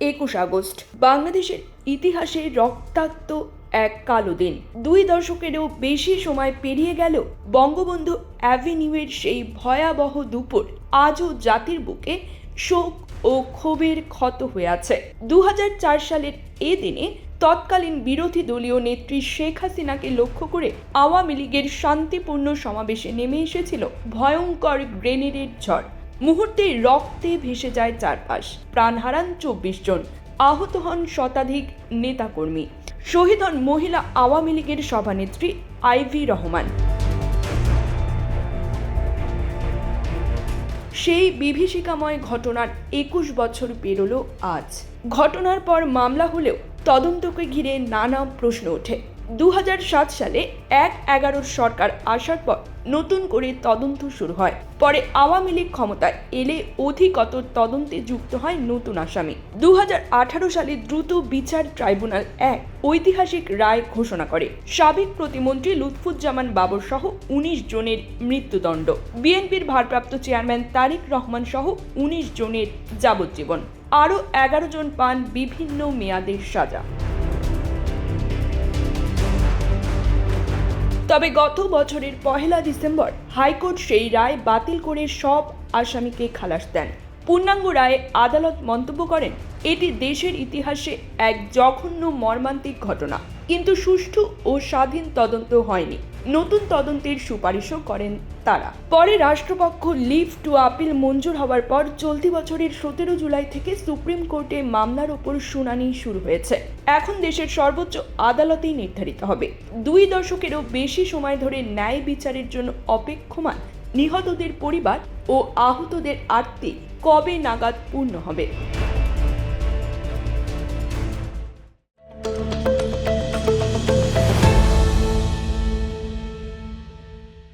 একুশ আগস্ট। বাংলাদেশের ইতিহাসে রক্তাক্ত এক কালো দিন। দুই দশকেরও বেশি সময় পেরিয়ে গেল বঙ্গবন্ধু অ্যাভিনিউয়ের সেই ভয়াবহ দুপুর। আজও জাতির বুকে শোক ও ক্ষোভের ক্ষত হয়ে আছে। দু হাজার চার সালের এ দিনে তৎকালীন বিরোধী দলীয় নেত্রী শেখ হাসিনাকে লক্ষ্য করে আওয়ামী লীগের শান্তিপূর্ণ সমাবেশে নেমে এসেছিল ভয়ঙ্কর গ্রেনেডের ঝড়। মুহূর্তে রক্তে ভেসে যায় চারপাশ। প্রাণ হারান চব্বিশ জন। আহত হন শতাধিক নেতাকর্মী। শহীদ হন মহিলা আওয়ামী লীগের সভানেত্রী আইভি রহমান। সেই বিভীষিকাময় ঘটনার একুশ বছর পেরোলো আজ। ঘটনার পর মামলা হলেও তদন্তকে ঘিরে নানা প্রশ্ন ওঠে। দু হাজার সাত সালে এক এগারোর সরকার আসার পর নতুন করে তদন্ত শুরু হয়। পরে আওয়ামী লীগ ক্ষমতায় এলে অধিকতর তদন্তে যুক্ত হয় নতুন আসামি। দু হাজার আঠারো সালে দ্রুত বিচার ট্রাইব্যুনাল এক ঐতিহাসিক রায় ঘোষণা করে। সাবেক প্রতিমন্ত্রী লুৎফুজ্জামান বাবর সহ উনিশ জনের মৃত্যুদণ্ড। বিএনপির ভারপ্রাপ্ত চেয়ারম্যান তারিক রহমান সহ উনিশ জনের যাবজ্জীবন। আরও এগারো জন পান বিভিন্ন মেয়াদের সাজা। তবে গত বছরের পহেলা ডিসেম্বর হাইকোর্ট সেই রায় বাতিল করে সব আসামিকে খালাস দেন। পূর্ণাঙ্গ রায়ে আদালত মন্তব্য করেন, এটি দেশের ইতিহাসে এক জঘন্য মর্মান্তিক ঘটনা। কিন্তু সুষ্ঠু ও স্বাধীন তদন্ত হয়নি। নতুন তদন্তের সুপারিশও করেন তারা। পরে রাষ্ট্রপক্ষ লিভ টু আপিল মঞ্জুর হওয়ার পর চলতি বছরের সতেরো জুলাই থেকে সুপ্রিম কোর্টে মামলার ওপর শুনানি শুরু হয়েছে। এখন দেশের সর্বোচ্চ আদালতেই নির্ধারিত হবে। দুই দশকেরও বেশি সময় ধরে ন্যায় বিচারের জন্য অপেক্ষমান নিহতদের পরিবার ও আহতদের আত্মীয় কবে নাগাদ পূর্ণ হবে?